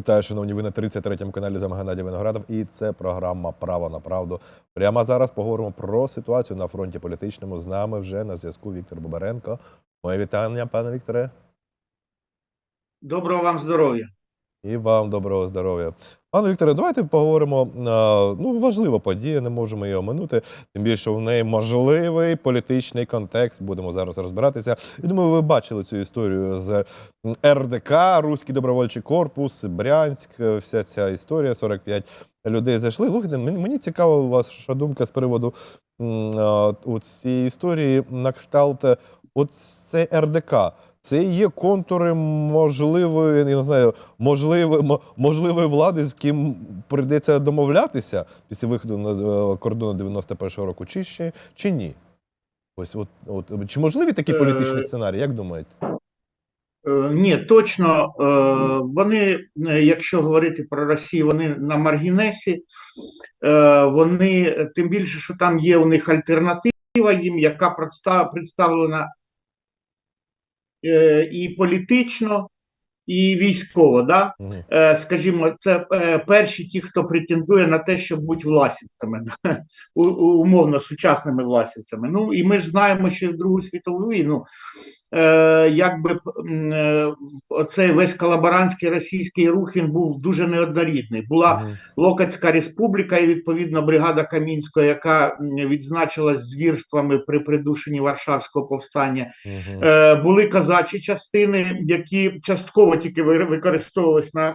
Вітаю, шановні, ви на 33-му каналі з вами Геннадій Виноградов. І це програма Право на правду. Прямо зараз поговоримо про ситуацію на фронті політичному. З нами вже на зв'язку Віктор Бобаренко. Моє вітання, пане Вікторе. Доброго вам здоров'я. І вам доброго здоров'я. Пане Вікторе, давайте поговоримо. а, Ну, важлива подія, не можемо її оминути. Тим більше в неї можливий політичний контекст. Будемо зараз розбиратися. Я думаю, ви бачили цю історію з РДК, Руський добровольчий корпус, Брянськ, е, вся ця історія. 45 людей зайшли. Слухайте, мені, цікава ваша думка з приводу м, цієї історії на кшталт. е, це РДК. Це є контури можливої, я не знаю, можливої, можливої влади, з ким прийдеться домовлятися після виходу на е, кордону 91-го року, чи ще чи ні? Ось от, от чи можливі такі політичні Е, сценарії? Як думаєте? Е, Ні, точно вони, якщо говорити про Росію, вони на маргінесі, вони тим більше, що там є у них альтернатива їм, яка представ- представлена е, і політично, і військово. Да? Е, Скажімо, це е, перші ті, хто претендує на те, щоб бути власівцями, да? Умовно сучасними власівцями. Ну і ми ж знаємо, що в Другу світову війну якби б, м, е, оцей весь колаборантський російський рух він був дуже неоднорідний. Була Мгм. Локотська республіка і відповідно бригада Камінського, яка відзначилась звірствами при придушенні Варшавського повстання. Е, були казачі частини, які частково тільки ви- використовувались на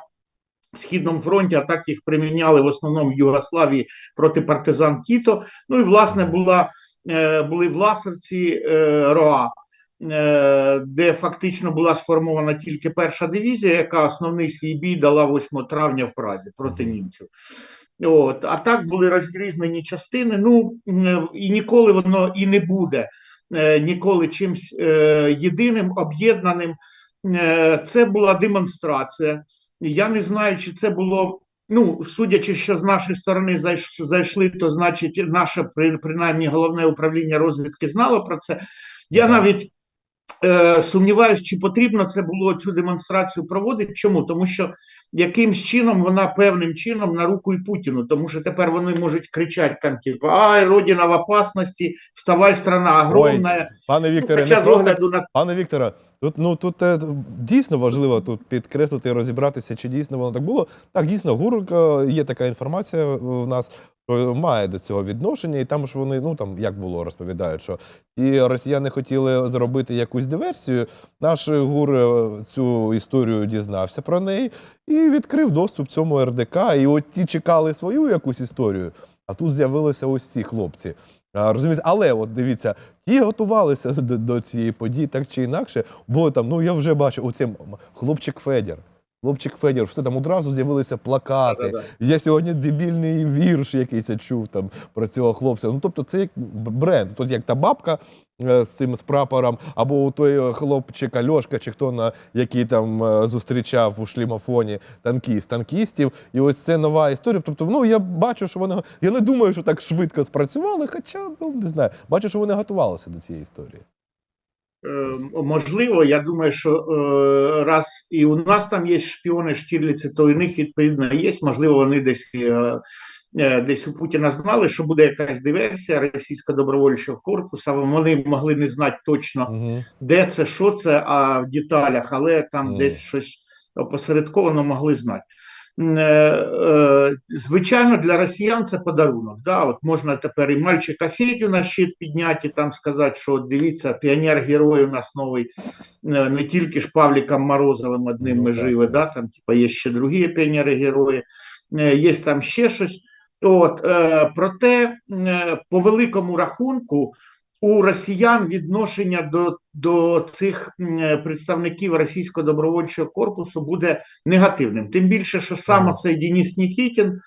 східному фронті, а так їх приміняли в основному в Югославії проти партизан Тіто. Ну і власне була е, були власовці е, РОА. Е, Де фактично була сформована тільки перша дивізія, яка основний свій бій дала 8 травня в Празі проти німців. От, а так були розрізнені частини. Ну і ніколи воно і не буде е, ніколи чимсь е, єдиним, об'єднаним. Це була демонстрація. Я не знаю, чи це було. Ну, судячи, що з нашої сторони зайшли, то значить, наше принаймні головне управління розвідки знало про це. Я навіть е, сумніваюся, чи потрібно це було цю демонстрацію проводити. Чому? Тому що якимсь чином вона певним чином на руку і Путіну, тому що тепер вони можуть кричати там, типу, ай, родина в опасності, вставай, страна огромна. Ой, пане Ну, Вікторе, хоча не просто на Пане Вікторе, тут ну тут е, дійсно важливо тут підкреслити, розібратися, чи дійсно воно так було. Так, дійсно, ГУР е, є така інформація в нас, має до цього відношення, і там ж вони, ну там як було, розповідають, що ті росіяни хотіли зробити якусь диверсію. Наш ГУР е, цю історію дізнався про неї і відкрив доступ цьому РДК. І от ті чекали свою якусь історію, а тут з'явилися ось ці хлопці. Розумієте, але от дивіться, ті готувалися до, до цієї події так чи інакше, бо там, ну я вже бачу, оце м- хлопчик Федір. Хлопчик Федір, все там одразу з'явилися плакати. Да-да-да. Я сьогодні дебільний вірш якийсь я чув там про цього хлопця. Ну тобто, це як бренд. Тут як та бабка е, з цим з прапором, або той хлопчик Альошка, чи хто на який там е, зустрічав у шлімофоні танкіст, танкістів. І ось це нова історія. Тобто, ну я бачу, що вони я не думаю, що так швидко спрацювали, хоча ну не знаю. Бачу, що вони готувалися до цієї історії. Е, Можливо, я думаю, що е, раз і у нас там є шпіони Штірліці, то і у них відповідно є. Можливо, вони десь е, е, десь у Путіна знали, що буде якась диверсія російського добровольчого корпусу. Вони могли не знати точно, де це, що це, а в деталях, але там десь щось опосередковано могли знати. Е, е, Звичайно, для росіян це подарунок. Да? От можна тепер і мальчика Федю на щит підняти, там сказати, що дивіться, піонер-герой у нас новий, е, не тільки ж Павліком Морозовим одним Ну, ми так, да? там типа, є ще другі піонери-герої, є там ще щось. От, проте, по великому рахунку, у росіян відношення до, до цих е, представників російського добровольчого корпусу буде негативним. Тим більше, що саме цей Денис Нікітін,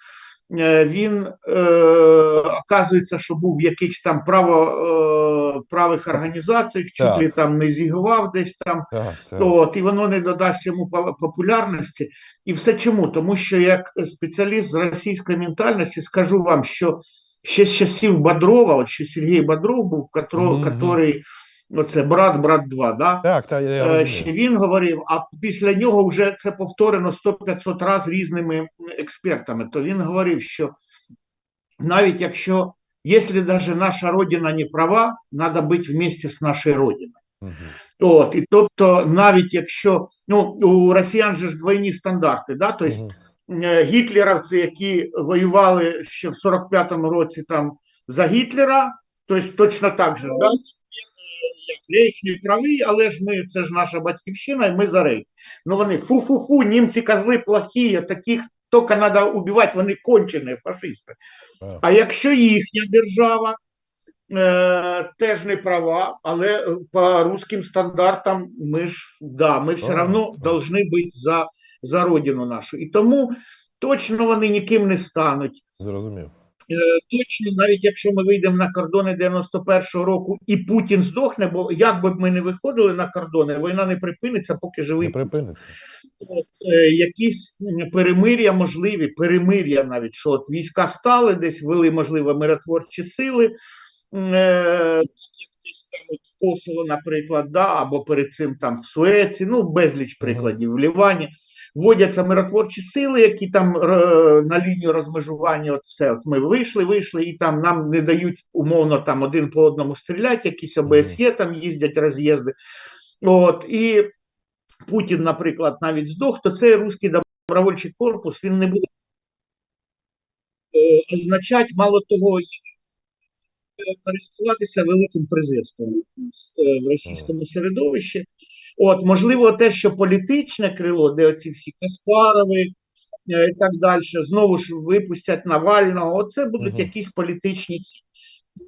е, він е, оказується, що був в якихось там право, е, правих організаціях, чуть ли там не зігував десь там. Так, так. От, і воно не додасть йому по- популярності. І все чому? Тому що як спеціаліст з російської ментальності скажу вам, що ще з часів Бодрова, от ще Сергій Бодров був, котрий Оце брат, брат 2, да? Так, так, я, Е, розумію. Ще він говорив, а після нього вже це повторено 100-500 разів різними експертами. То він говорив, що навіть якщо, якщо навіть наша родина не права, треба бути вместе з нашою родиною. Мгм. От, і тобто, навіть якщо ну, у росіян же ж двойні стандарти, да? тобто Мгм. Е, гітлерівці, які воювали ще в 45-му році там за Гітлера, тобто точно так же, да? Він, як рейх не правий, але ж ми, це ж наша батьківщина, і ми за рейх. Ну вони фу-фу-фу, німці козли плохі, таких тільки треба убивати, вони кончені фашисти. Так. А якщо їхня держава е, теж не права, але по русським стандартам ми ж да, ми все одно повинні бути за, за родину нашу. І тому точно вони ніким не стануть. Зрозумів. Е, Точно, навіть якщо ми вийдемо на кордони 91-го року і Путін здохне, бо як би ми не виходили на кордони, війна не припиниться, поки живий Не припиниться. От, е, якісь перемир'я можливі, перемир'я навіть, що от війська стали, десь ввели, можливо, миротворчі сили, е, десь там от в Косово, наприклад, да, або перед цим там в Суеці, ну, безліч прикладів в Лівані. Вводяться миротворчі сили, які там е, на лінію розмежування, от все, от ми вийшли, вийшли, і там нам не дають умовно там один по одному стріляти, якісь ОБСЄ там їздять роз'їзди. От, і Путін, наприклад, навіть здох, то цей руський добровольчий корпус він не буде е, означати, мало того, користуватися великим презирством е, в російському середовищі. От, можливо, те, що політичне крило, де оці всі Каспарови е, і так далі, знову ж випустять Навального, оце будуть Мгм. якісь політичні ці.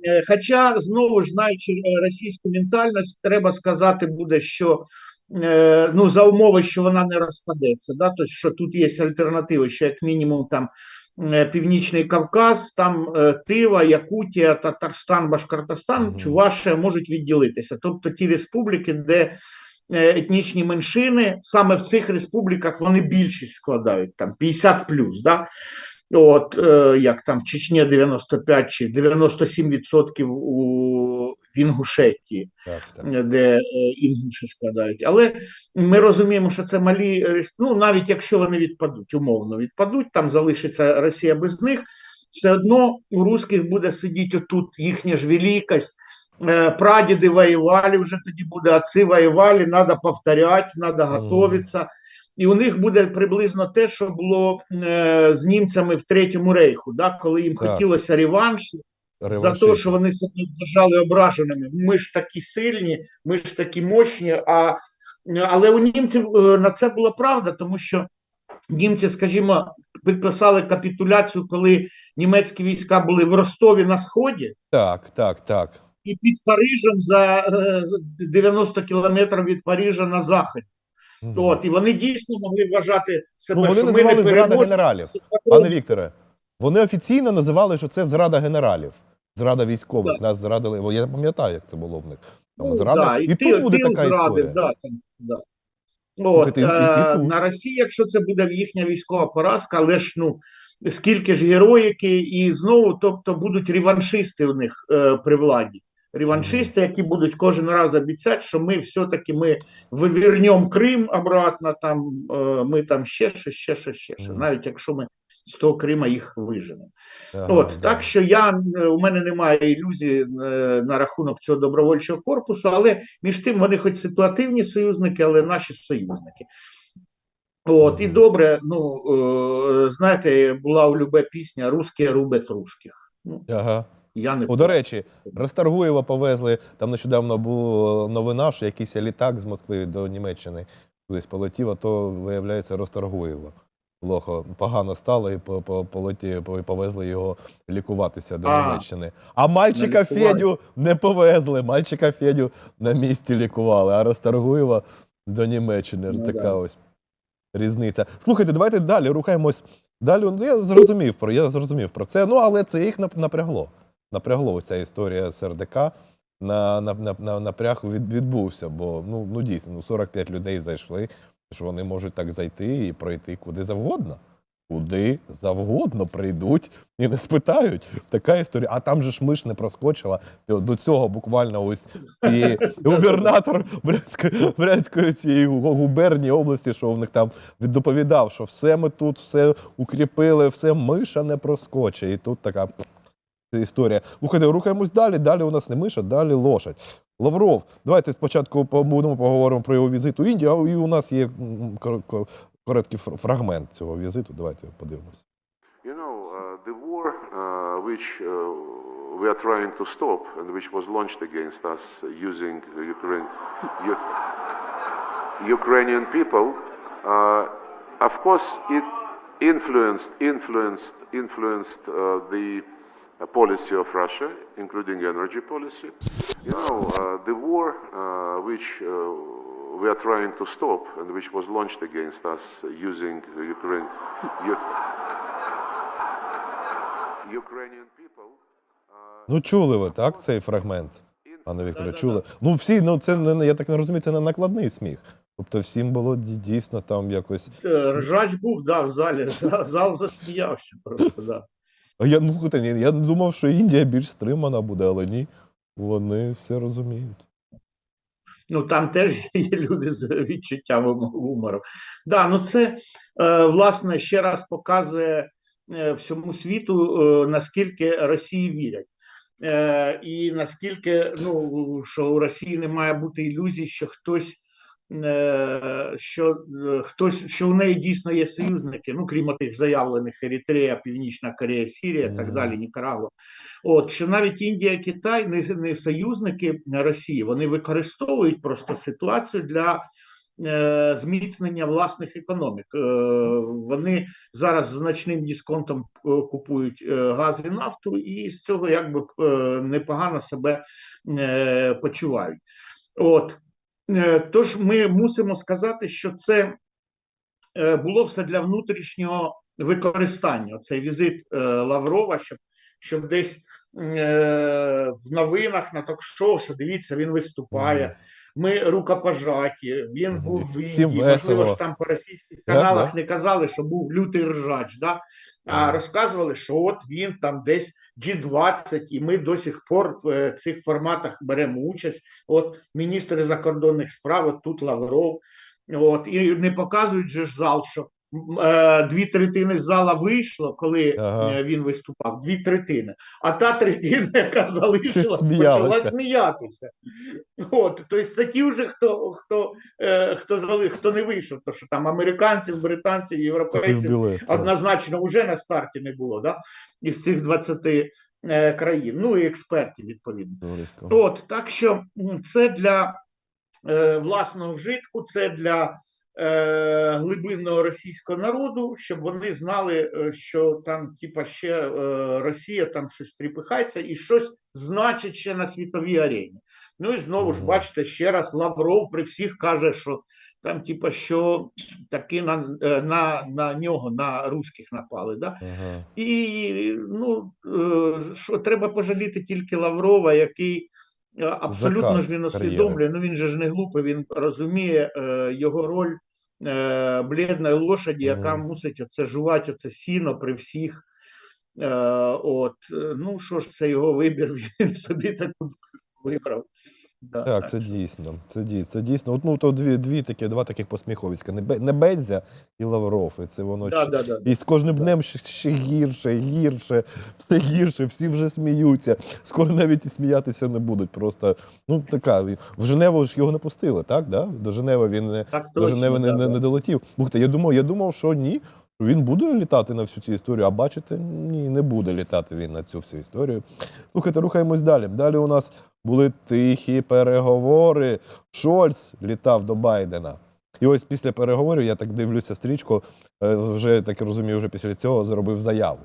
Е, Хоча, знову ж знаючи е, російську ментальність, треба сказати буде, що ну, за умови, що вона не розпадеться, да? тобто, що тут є альтернативи, що як мінімум там Північний Кавказ, там Тива, Якутія, Татарстан, Башкортостан. Чувашія можуть відділитися. Тобто ті республіки, де етнічні меншини, саме в цих республіках вони більшість складають, там 50 плюс, да? От, е, як там в Чечні 95 чи 97% у в Інгушетії, Так, так. де е, інгуші складають. Але ми розуміємо, що це малі, ну навіть якщо вони відпадуть, умовно відпадуть, там залишиться Росія без них, все одно у русських буде сидіти отут їхня ж великость. Е, Прадіди воювали, вже тоді буде отці воювали, треба повторяти, треба готуватися. І у них буде приблизно те, що було е, з німцями в Третьому рейху, да, коли їм Так. хотілося реваншу, за те, що вони себе вважали ображеними. Ми ж такі сильні, ми ж такі мощні. А, але у німців е, на це була правда, тому що німці, скажімо, підписали капітуляцію, коли німецькі війська були в Ростові на Сході. Так, так, так. І під Парижем за е, 90 кілометрів від Парижа на заході. Мгм. От, і вони дійсно могли вважати себе, Ну, вони що ми називали не зрада генералів. Пане Вікторе, вони офіційно називали, що це зрада генералів, зрада військових. Так. Нас зрадили. Я пам'ятаю, як це було в них. Там Ну, зрада. да, і, і, тут тил, буде тил така зрадив, історія. Да, там, да. От, і- і- і е, на Росії, якщо це буде їхня військова поразка, але ж ну скільки ж героїки, і знову, тобто, будуть реваншисти у них е, при владі. Реваншисти, які будуть кожен раз обіцяти, що ми все-таки ми вивернемо Крим обратно, там е, ми там ще щось, ще щось, ще щось, навіть якщо ми з того Крима їх виженемо. Ага, От да. так що я е, у мене немає ілюзії е, на рахунок цього добровольчого корпусу, але між тим вони хоч ситуативні союзники, але наші союзники. От і добре, ну знаєте, була у Любе пісня Русські рубять русських. Ну, Ага. Я не О, до речі, Расторгуєва повезли. Там нещодавно була новина, що якийсь літак з Москви до Німеччини кудись полетів, а то, виявляється, Расторгуєва. Плохо, погано стало і по, по, полеті, повезли його лікуватися до А. Німеччини. А мальчика. Федю не повезли. Мальчика Федю на місці лікували, а Расторгуєва до Німеччини. Ну, така да. ось різниця. Слухайте, давайте далі рухаємось. Далі, ну я зрозумів про я зрозумів про це. Ну але це їх напрягло. Напрягло ця історія з РДК. На, на, на, на напряг від, відбувся, бо ну, ну дійсно ну, 45 людей зайшли, що вони можуть так зайти і пройти куди завгодно. куди завгодно прийдуть і не спитають. Така історія. А там же ж миш не проскочила. До цього буквально ось і губернатор Брянської, цієї губернії області, що в них там доповідав, що все ми тут, все укріпили, все миша не проскочить. І тут така історія. Слухайте, рухаємось далі. Далі у нас не миша, далі лошадь. Лавров, давайте спочатку по- будемо поговоримо про його візит у Індію, а і у нас є короткий фрагмент цього візиту. Давайте подивимося. You know, uh, the war uh, which uh, we are trying to stop and which was launched against us using Ukraine, Ukrainian people, uh, of course, it influenced, influenced, influenced uh, the policy of Russia, including energy policy. You know, uh, the war uh, which uh, we are trying to stop and which was launched against us using Ukraine. Ukrainian people. Ну, чули ви, так, цей фрагмент, пане Вікторе, чули? Ну, всі, ну це не я так не розумію, це не накладний сміх. Тобто всім було дійсно там якось. Е, Ржач був, да, в залі. Зал засміявся просто, да. Я ну я думав, що Індія більш стримана буде, але ні. Вони все розуміють. Ну там теж є люди з відчуттям гумору. Да, ну це е, власне ще раз показує е, всьому світу, е, наскільки Росії вірять. І наскільки ну, що у Росії не має бути ілюзій, що хтось, що, е, хтось, що у неї дійсно є союзники, ну крім тих заявлених Еритрея, Північна Корея, Сірія, так далі, Нікарагуа. От що навіть Індія, Китай не, не союзники Росії, вони використовують просто ситуацію для е, зміцнення власних економік. Е, вони зараз з значним дисконтом е, купують е, газ і нафту, і з цього якби е, непогано себе е, почувають. От Е, тож ми мусимо сказати, що це е, було все для внутрішнього використання. Цей візит е, Лаврова, щоб, щоб десь е, в новинах на ток-шоу, що дивіться, він виступає. Ми рукопожаті, він був в Індії, можливо ж там по російських каналах не казали, що був лютий ржач, да? А розказували, що от він там десь G20, і ми до сих пор в е, цих форматах беремо участь. От міністр закордонних справ, от тут Лавров. От, і не показують же ж зал, що дві третини з зала вийшло, коли Ага. е, він виступав. Дві третини. А та третина, яка залишилась, почала сміятися. От, тобто це ті вже, хто, хто, е, хто, зали, хто не вийшов, то що там американців, британців, європейців однозначно вже на старті не було, да? із цих 20 е, країн, ну і експертів відповідно. От так що це для е, власного вжитку, це для е, глибинного російського народу, щоб вони знали, е, що там, типа, ще е, Росія там щось тріпихається і щось значить ще на світовій арені. Ну і знову ж бачите, ще раз Лавров при всіх каже, що там, типа, що таки на, на, на нього, на русських напали. Да? Ага. І ну що треба пожаліти тільки Лаврова, який абсолютно Закат ж він усвідомлює. Ну він же ж не глупий, він розуміє е, його роль е, блідної лошаді, яка mm. мусить оце жувати, оце сіно при всіх. Е, от е, ну що ж, це його вибір. Він собі таку вибрав. Да, Так, це дійсно. Це дійсно. Це дійсно. От, ну, то дві, дві такі, два таких посміховицька. Не, Бе- Бензя і Лавров. І це воно Да, ще- да, да. І з кожним днем ще, гірше, гірше, все гірше, всі вже сміються. Скоро навіть і сміятися не будуть. Просто ну така. В Женеву ж його не пустили, так? Да? До Женеви він не, Так до Женеви не, да, не, да. не долетів. Слухайте, я думав, я думав, що ні. що Він буде літати на всю цю історію, а бачите, ні, не буде літати він на цю всю історію. Слухайте, рухаємось далі. Далі у нас були тихі переговори. Шольц літав до Байдена. І ось після переговорів, я так дивлюся стрічку, е, вже так розумію, вже після цього зробив заяву,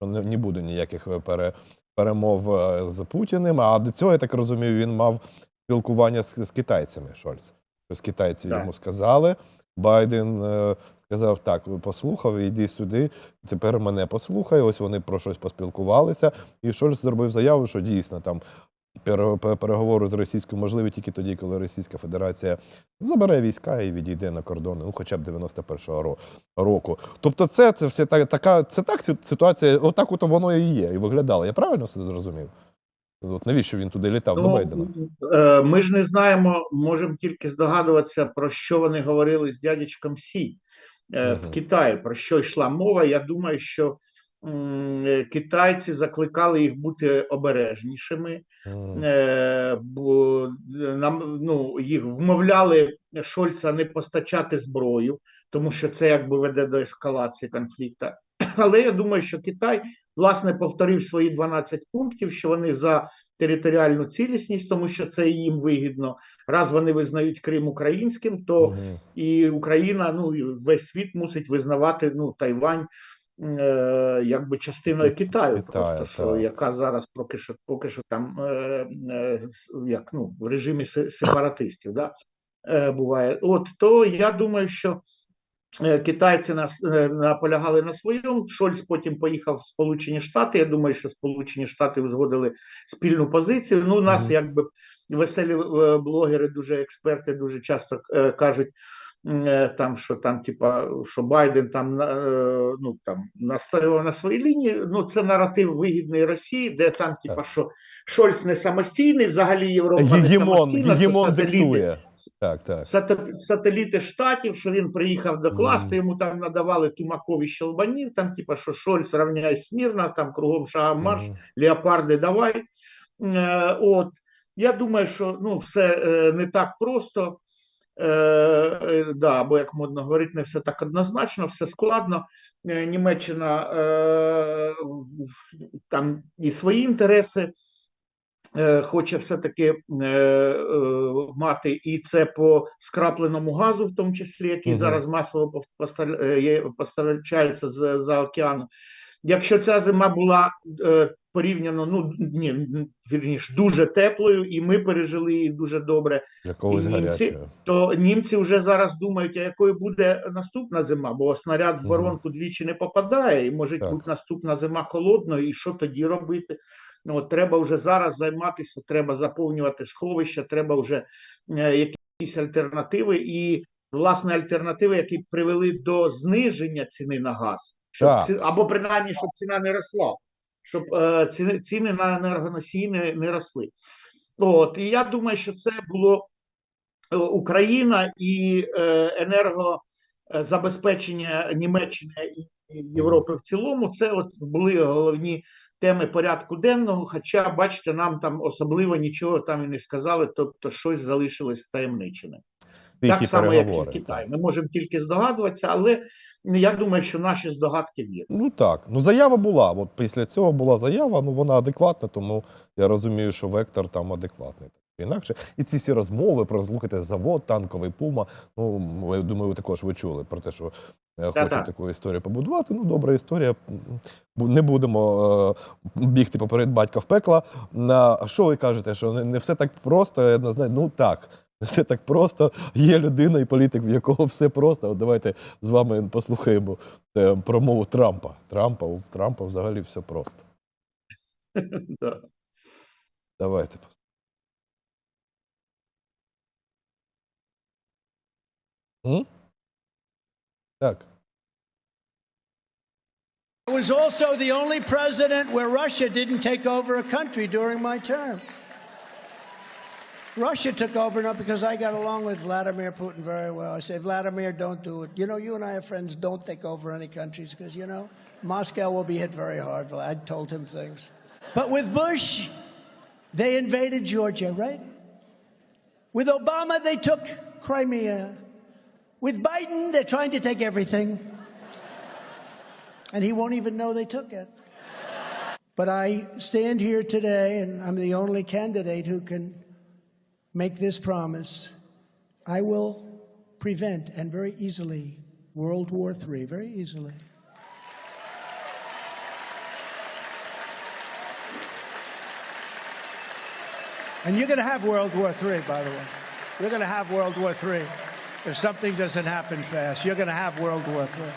що не, не буде ніяких е, пере, перемов е, з Путіним. А до цього, я так розумію, він мав спілкування з, з китайцями. Шольц. Ось китайці Так. йому сказали. Байден е, сказав: так, послухав, йди сюди. Тепер мене послухай. Ось вони про щось поспілкувалися. І Шольц зробив заяву, що дійсно там переговори з Російською можливі тільки тоді, коли Російська Федерація забере війська і відійде на кордони, ну хоча б 91-го року. Тобто, це, це все так, така, це так ситуація, отак от воно і є, і виглядало. Я правильно все зрозумів? От навіщо він туди літав до Байдена? е, ми ж не знаємо, можемо тільки здогадуватися, про що вони говорили з дядечком Сі е, в Китаї, про що йшла мова. Я думаю, що китайці закликали їх бути обережнішими. Е, бо нам ну їх вмовляли Шольца не постачати зброю, тому що це якби веде до ескалації конфлікту. Але я думаю, що Китай власне повторив свої 12 пунктів, що вони за територіальну цілісність, тому що це їм вигідно. Раз вони визнають Крим українським, то мгм. і Україна, ну і весь світ мусить визнавати ну Тайвань е, якби частиною Китаю, Китаю, просто що яка зараз поки що поки що там е, е, як ну в режимі сепаратистів, да е, буває. От то я думаю, що. Китайці нас наполягали на своєму. Шольц потім поїхав в Сполучені Штати. Я думаю, що Сполучені Штати узгодили спільну позицію. Ну, у нас якби веселі блогери, дуже експерти, дуже часто кажуть. Е, Там що там, типа, що Байден там е, ну там настояв на своїй лінії. Ну це наратив вигідний Росії, де там, типа, що Шольц не самостійний, взагалі Європа не Гегемон, самостійна, це сателіти диктує. Так, так. сателіти штатів, що він приїхав докласти, Мгм. йому там надавали тумакові щелбанів, там, типа, що Шольц равняй смірно, там кругом шагом марш, Мгм. леопарди давай. Е, от. Я думаю, що ну, все е, не так просто. Е, е, да, бо як модно говорити, не все так однозначно, все складно. Е, Німеччина е, там і свої інтереси е, хоче все-таки е, е, мати і це по скрапленому газу, в тому числі, який Мгм. зараз масово постачається з за океану. Якщо ця зима була е, порівняно, ну ні, вірніше, дуже теплою, і ми пережили її дуже добре, Якогось німці- гарячого. то німці вже зараз думають, а якою буде наступна зима, бо снаряд в воронку двічі не попадає, і може Так. бути наступна зима холодною, і що тоді робити? Ну, от треба вже зараз займатися, треба заповнювати сховища, треба вже е, якісь альтернативи, і власне альтернативи, які привели до зниження ціни на газ, щоб ці- або принаймні, щоб ціна не росла, щоб е, ціни, ціни на енергоносії не, не росли. От і я думаю, що це було е, Україна і е, енергозабезпечення Німеччини і Європи в цілому. Це от були головні теми порядку денного. Хоча, бачите, нам там особливо нічого там і не сказали, тобто щось залишилось втаємничене. Тихі так само, як і в. Китаї. Ми можемо тільки здогадуватися, але я думаю, що наші здогадки вірні. Ну так, ну заява була. От після цього була заява, ну вона адекватна, тому я розумію, що вектор там адекватний. Інакше і ці всі розмови про слухайте завод, танковий пума. Ну я думаю, ви також ви чули про те, що хочуть Та-та. таку історію побудувати. Ну, добра історія. Не будемо е, бігти поперед батька в пекла. На що ви кажете, що не, не все так просто? Я не знаю. Ну так. Все так просто. Є людина і політик, в якого все просто. От давайте з вами послухаємо е, промову Трампа. Трампа у Трампа взагалі все просто. Да. Давайте. М? Так. I was also the only president where Russia didn't take over a country during my term. Russia took over not because I got along with Vladimir Putin very well. I say, Vladimir, don't do it. You know, you and I are friends. Don't take over any countries because, you know, Moscow will be hit very hard. I told him things. But with Bush, they invaded Georgia, right? With Obama, they took Crimea. With Biden, they're trying to take everything and he won't even know they took it. But I stand here today, and I'm the only candidate who can make this promise. I will prevent, and very easily, World War III, very easily. And you're going to have World War III, by the way. You're going to have World War III. If something doesn't happen fast, you're going to have World War III.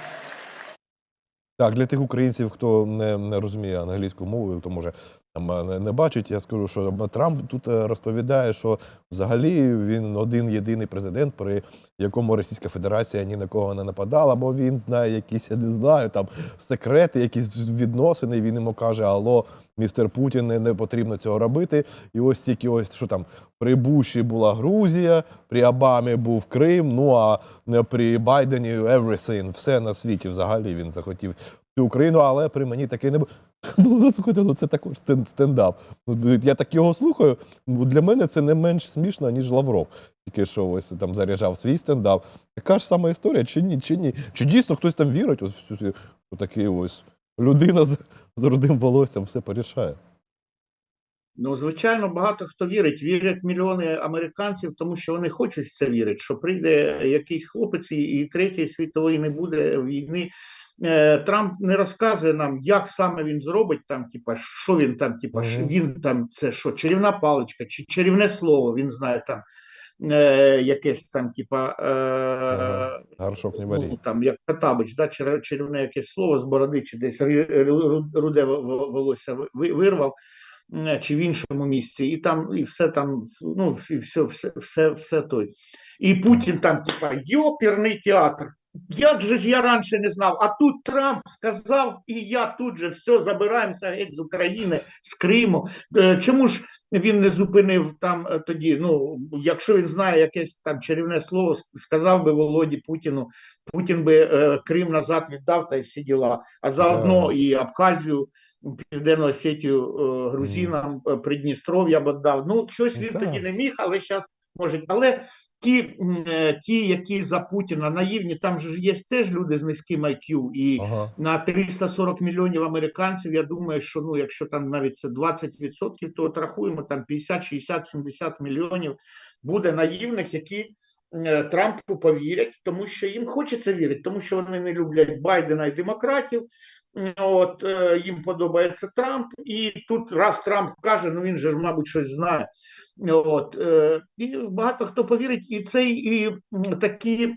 Так, для тих українців, хто не, не розуміє англійську мову, хто може там е, не, не бачить. Я скажу, що Трамп тут е, розповідає, що взагалі він один єдиний президент, при якому Російська Федерація ні на кого не нападала, бо він знає якісь, я не знаю, там секрети, якісь відносини. Він йому каже: Алло, містер Путін, не, потрібно цього робити. І ось тільки ось що там при Буші була Грузія, при Обамі був Крим. Ну а е, при Байдені everything, все на світі взагалі він захотів цю Україну, але при мені таке не було. Ну, ну, слухайте, ну це також стендап. Ну, Я так його слухаю. Для мене це не менш смішно, ніж Лавров. Тільки що ось там заряджав свій стендап. Така ж сама історія, чи ні, чи ні? Чи дійсно хтось там вірить? Ось такий ось людина з, з рудим волоссям все порішає. Ну, звичайно, багато хто вірить. Вірять мільйони американців, тому що вони хочуть в це вірити, що прийде якийсь хлопець і третьої світової не буде війни. Е, Трамп не розказує нам, як саме він зробить там, типа, що він там, типа, він там, це що, чарівна паличка, чи чарівне слово, він знає там е, якесь там, типа, е, Ага. Не ну, там, як Катабич, да, чарівне якесь слово з бороди, чи десь руде во- во- волосся вирвав, чи в іншому місці, і там, і все там, ну, і все, все, все, все той. І Путін там, типа, йоперний театр. Як же ж я раніше не знав? А тут Трамп сказав, і я тут же все забираємося геть з України, з Криму. Е, Чому ж він не зупинив там е, тоді? Ну, якщо він знає якесь там чарівне слово, сказав би Володі Путіну, Путін би е, Крим назад віддав та й всі діла, а заодно і Абхазію, Південну Осетію е, грузинам, Придністров'я б віддав. Ну, щось Ну, він тоді не міг, але зараз може. Але ті, е, ті, які за Путіна наївні, там же ж є теж люди з низьким IQ, і Ага. на 340 мільйонів американців, я думаю, що ну, якщо там навіть це 20%, то от рахуємо там 50, 60, 70 мільйонів буде наївних, які е, Трампу повірять, тому що їм хочеться вірити, тому що вони не люблять Байдена і демократів. От е, їм подобається Трамп, і тут раз Трамп каже, ну він же ж, мабуть, щось знає. От е, і багато хто повірить, і цей і такі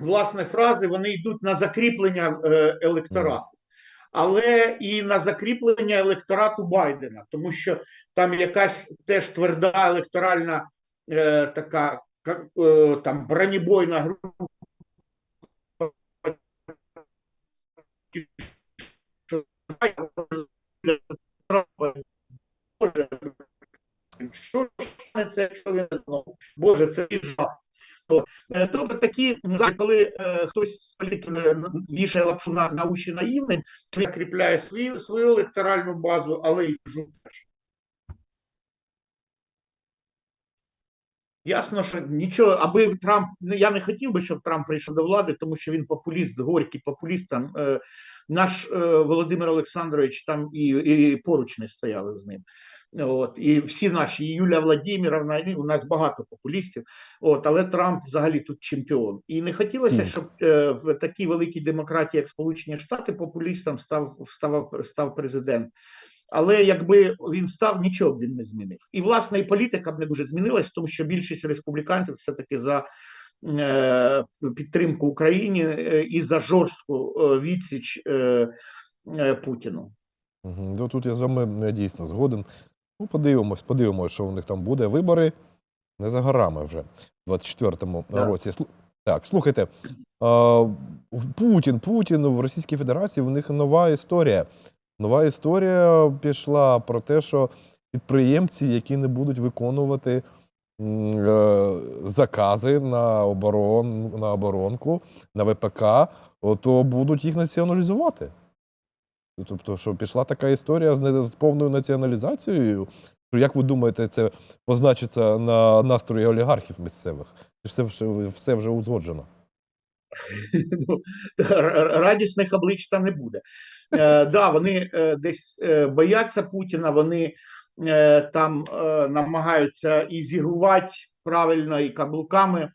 власне фрази вони йдуть на закріплення е, електорату, але і на закріплення електорату Байдена, тому що там якась теж тверда електоральна е, така е, там бронебойна група. Що ж це, якщо він знову? Боже, це жах. Е, Тобто такі, коли е, хтось е, вішає лапшу на, на уші наївним, то закріпляє свою, свою електоральну базу, але й жу- Ясно, що нічого, аби Трамп, ну я не хотів би, щоб Трамп прийшов до влади, тому що він популіст, горький популіст. Там е, наш е, Володимир Олександрович там і, і поруч не стояли з ним. От і всі наші, і Юлія Владимировна, і у нас багато популістів. От, але Трамп взагалі тут чемпіон. І не хотілося, щоб е, в такій великій демократії, як Сполучені Штати, популістом став став, став президент. Але якби він став, нічого б він не змінив. І власне і політика б не дуже змінилась, тому що більшість республіканців все таки за е, підтримку Україні е, і за жорстку е, відсіч е, е, Путіну. Ну, тут я з вами е, дійсно згоден. Ну, подивимось, подивимось, що у них там буде. Вибори не за горами вже в 24-му Да. році. Так, слухайте, Путін, Путін в Російській Федерації в них нова історія. Нова історія пішла про те, що підприємці, які не будуть виконувати е, закази на оборон, на оборонку, на ВПК, то будуть їх націоналізувати. Тобто, що пішла така історія з, з повною націоналізацією. Як ви думаєте, це позначиться на настрої олігархів місцевих? Все, вже- все вже узгоджено? Ну, радісних облич там не буде. Е, да, вони е, десь е, бояться Путіна, вони е, там е, намагаються і зігувати правильно, і каблуками,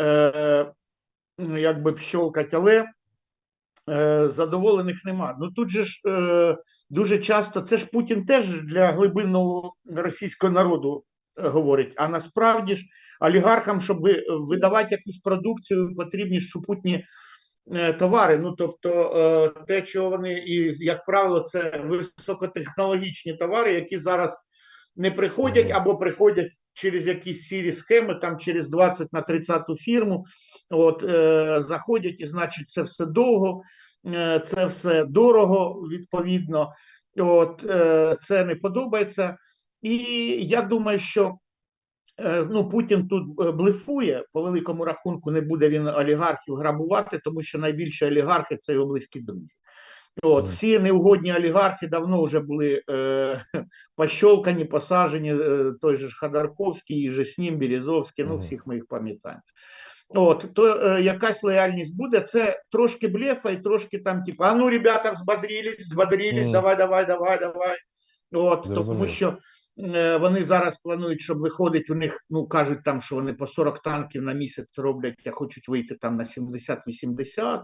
е, ну, якби пщолкать, але е, задоволених нема. Ну тут же ж е, дуже часто це ж Путін теж для глибинного російського народу е, говорить. А насправді ж олігархам, щоб ви, видавати якусь продукцію, потрібні супутні е, товари. Ну тобто, е, те, що вони, і як правило, це високотехнологічні товари, які зараз не приходять або приходять через якісь сірі схеми, там через 20 на 30 фірму. От е, заходять, і значить, це все довго, е, це все дорого, відповідно. От е, це не подобається. І я думаю, що е, ну, Путін тут е, блефує. По великому рахунку не буде він олігархів грабувати, тому що найбільші олігархи це його близькі друзі. От всі неугодні олігархи давно вже були е, пощолкані, посаджені. Е, той же ж Ходорковський, і же з ним Березовський, ну всіх ми їх пам'ятаємо. От то е, якась лояльність буде. Це трошки блефа і трошки там, типу, а ну, ребята, взбодрились, взбодрились, Мгм. давай, давай, давай, давай. От тому що е, вони зараз планують, щоб виходить у них, ну кажуть там, що вони по 40 танків на місяць роблять, а хочуть вийти там на 70-80.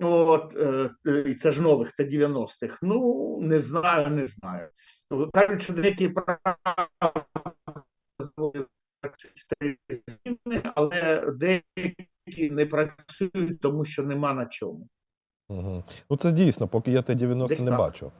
От, е, е, і це ж нових та 90-х. Ну, не знаю, не знаю. Кажуть, що деякі права але деякі не працюють, тому що нема на чому. Угу. Ну це дійсно, поки я Т-90 Десь не так. бачу.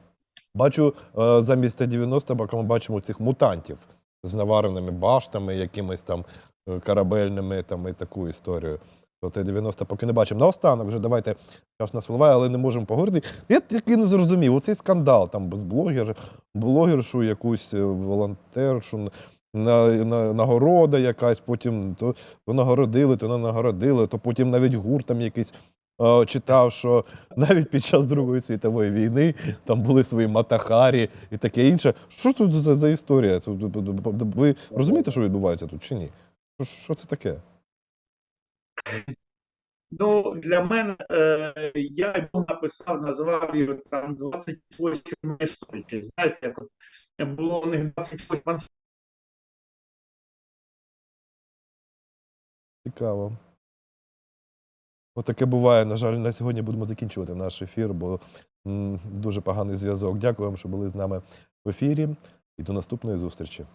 Бачу е, замість Т-90, поки ми бачимо цих мутантів з навареними баштами, якимись там е, корабельними там, і таку історію. То Т-90 поки не бачимо. Наостанок вже давайте час нас вливає, але не можемо поговорити. Я таки не зрозумів. Оцей скандал там з блогер, блогершу, якусь е, волонтершу, на, на, нагорода якась, потім то, то нагородили, то не нагородили, то потім навіть гурт там якийсь читав, що навіть під час Другої світової війни там були свої матахарі і таке інше. Що тут за, за історія? Ви розумієте, що відбувається тут чи ні? Що, це таке? Ну, для мене е, я йому написав, назвав його там 28 історій. Знаєте, як було у них 28 Цікаво. Отаке буває. На жаль, на сьогодні будемо закінчувати наш ефір, бо дуже поганий зв'язок. Дякую вам, що були з нами в ефірі. І до наступної зустрічі.